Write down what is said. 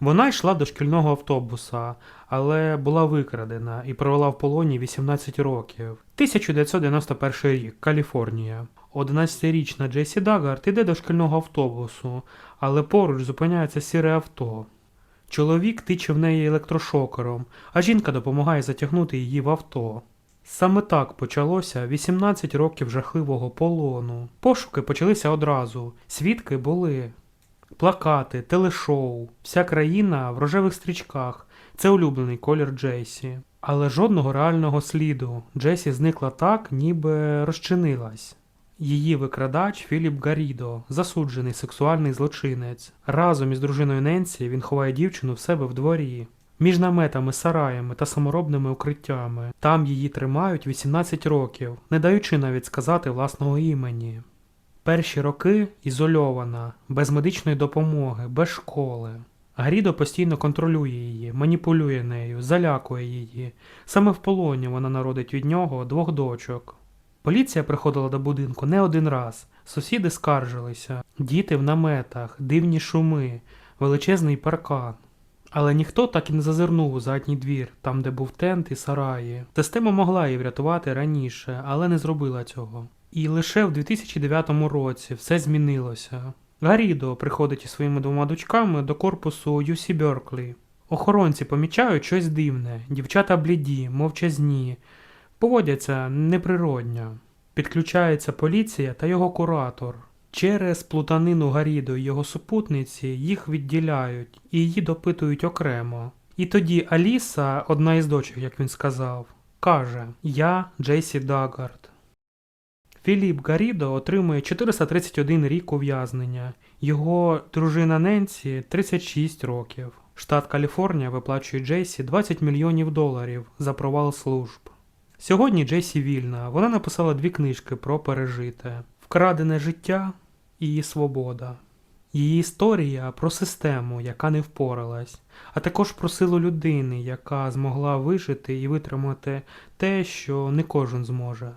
Вона йшла до шкільного автобуса, але була викрадена і провела в полоні 18 років. 1991 рік, Каліфорнія. 11-річна Джесі Дагард іде до шкільного автобусу, але поруч зупиняється сіре авто. Чоловік тиче в неї електрошокером, а жінка допомагає затягнути її в авто. Саме так почалося 18 років жахливого полону. Пошуки почалися одразу, свідки були. Плакати, телешоу, вся країна в рожевих стрічках. Це улюблений колір Джесі. Але жодного реального сліду. Джесі зникла так, ніби розчинилась. Її викрадач Філіп Гарідо, засуджений сексуальний злочинець. Разом із дружиною Ненсі він ховає дівчину в себе в дворі. Між наметами, сараями та саморобними укриттями. Там її тримають 18 років, не даючи навіть сказати власного імені. Перші роки ізольована, без медичної допомоги, без школи. Гарідо постійно контролює її, маніпулює нею, залякує її. Саме в полоні вона народить від нього двох дочок. Поліція приходила до будинку не один раз. Сусіди скаржилися, діти в наметах, дивні шуми, величезний паркан. Але ніхто так і не зазирнув у задній двір, там, де був тент і сараї. Система могла її врятувати раніше, але не зробила цього. І лише в 2009 році все змінилося. Гарідо приходить із своїми двома дочками до корпусу UC Берклі. Охоронці помічають щось дивне, дівчата бліді, мовчазні, поводяться неприродньо. Підключається поліція та його куратор. Через плутанину Гарідо і його супутниці їх відділяють і її допитують окремо. І тоді Аліса, одна із дочок, як він сказав, каже: Я Джейсі Дагард. Філіп Гарідо отримує 431 рік ув'язнення. Його дружина Ненсі 36 років. Штат Каліфорнія виплачує Джейсі 20 мільйонів доларів за провал служб. Сьогодні Джейсі вільна. Вона написала дві книжки про пережите: Вкрадене життя і Свобода. Її історія про систему, яка не впоралась, а також про силу людини, яка змогла вижити і витримати те, що не кожен зможе.